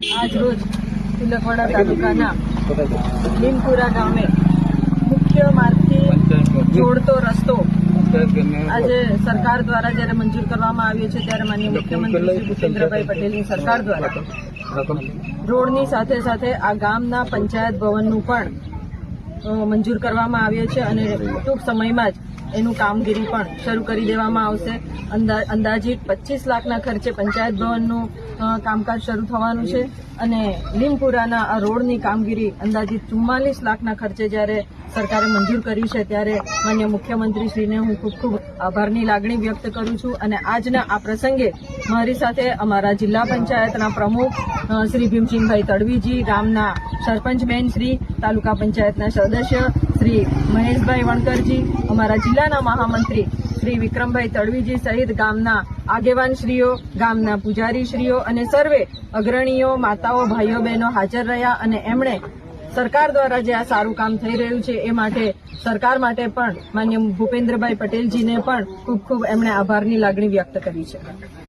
આજ રોજ તિલકવાડા તાલુકાના લીમપુરા ગામે મુખ્ય માર્ગથી જોડતો રસ્તો આજે સરકાર દ્વારા જ્યારે મંજૂર કરવામાં આવ્યો છે, ત્યારે માનીય મુખ્યમંત્રી શ્રી ભૂપેન્દ્રભાઈ પટેલની સરકાર દ્વારા રોડની સાથે સાથે આ ગામના પંચાયત ભવનનું પણ મંજૂર કરવામાં આવ્યો છે અને ટૂંક સમયમાં જ એનું કામગીરી પણ શરૂ કરી દેવામાં આવશે. અંદા- અંદાજિત પચીસ લાખના ખર્ચે પંચાયત ભવનનું કામકાજ શરૂ થવાનું છે અને લીમપુરાના આ રોડની કામગીરી અંદાજિત ચુમ્માલીસ લાખના ખર્ચે જ્યારે સરકારે મંજૂર કરી છે ત્યારે માન્ય મુખ્યમંત્રી શ્રીને હું ખૂબ ખૂબ આભારની લાગણી વ્યક્ત કરું છું અને આજના આ પ્રસંગે મારી સાથે અમારા જિલ્લા પંચાયતના પ્રમુખ શ્રી ભીમસિંહભાઈ તડવીજી, ગામના સરપંચબેન શ્રી, તાલુકા પંચાયતના સદસ્ય શ્રી મહેશભાઈ વણકરજી, અમારા જિલ્લાના મહામંત્રી શ્રી વિક્રમભાઈ તડવીજી સહિત ગામના આગેવાનશ્રીઓ, ગામના પૂજારીશ્રીઓ અને સર્વે અગ્રણીઓ, માતાઓ, ભાઈઓ, બહેનો હાજર રહ્યા અને એમણે સરકાર દ્વારા જે આ સારું કામ થઈ રહ્યું છે એ માટે સરકાર માટે પણ માન્ય ભૂપેન્દ્રભાઈ પટેલજીને પણ ખૂબ ખૂબ એમણે આભારની લાગણી વ્યક્ત કરી છે.